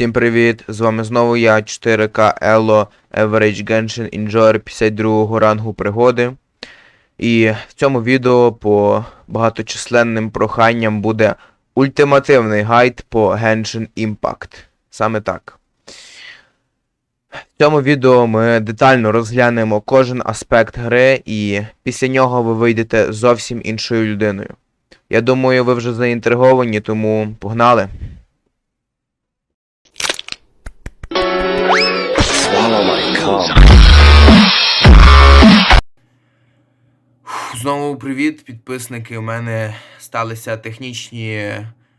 Всім привіт! З вами знову я, 4К Elo Average Genshin Enjoyer 52 рангу пригоди. І в цьому відео по багаточисленним проханням буде ультимативний гайд по Genshin Impact. Саме так. В цьому відео ми детально розглянемо кожен аспект гри, і після нього ви вийдете зовсім іншою людиною. Я думаю, ви вже заінтриговані, тому погнали. Знову привіт, підписники. У мене сталися технічні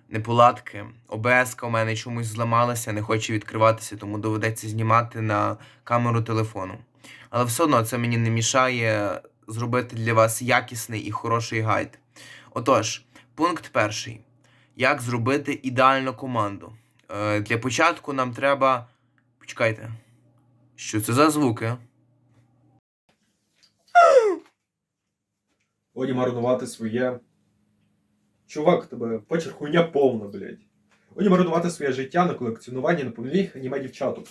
неполадки. ОБС у мене чомусь зламалася, не хоче відкриватися, тому доведеться знімати на камеру телефону. Але все одно це мені не мішає зробити для вас якісний і хороший гайд. Отож, пункт перший. Як зробити ідеальну команду? Е, для початку нам треба. Почекайте. Що це за звуки? Годі марнувати своє. Чувак, тебе почерк хуйня повна, блядь. Годі марнувати своє життя на колекціонуванні неповних аніме дівчаток.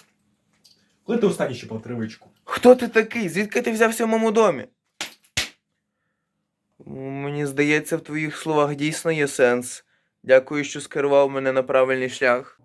Коли ти останній щипав тривичку? Хто ти такий? Звідки ти взявся в моєму домі? Мені здається, в твоїх словах дійсно є сенс. Дякую, що скерував мене на правильний шлях.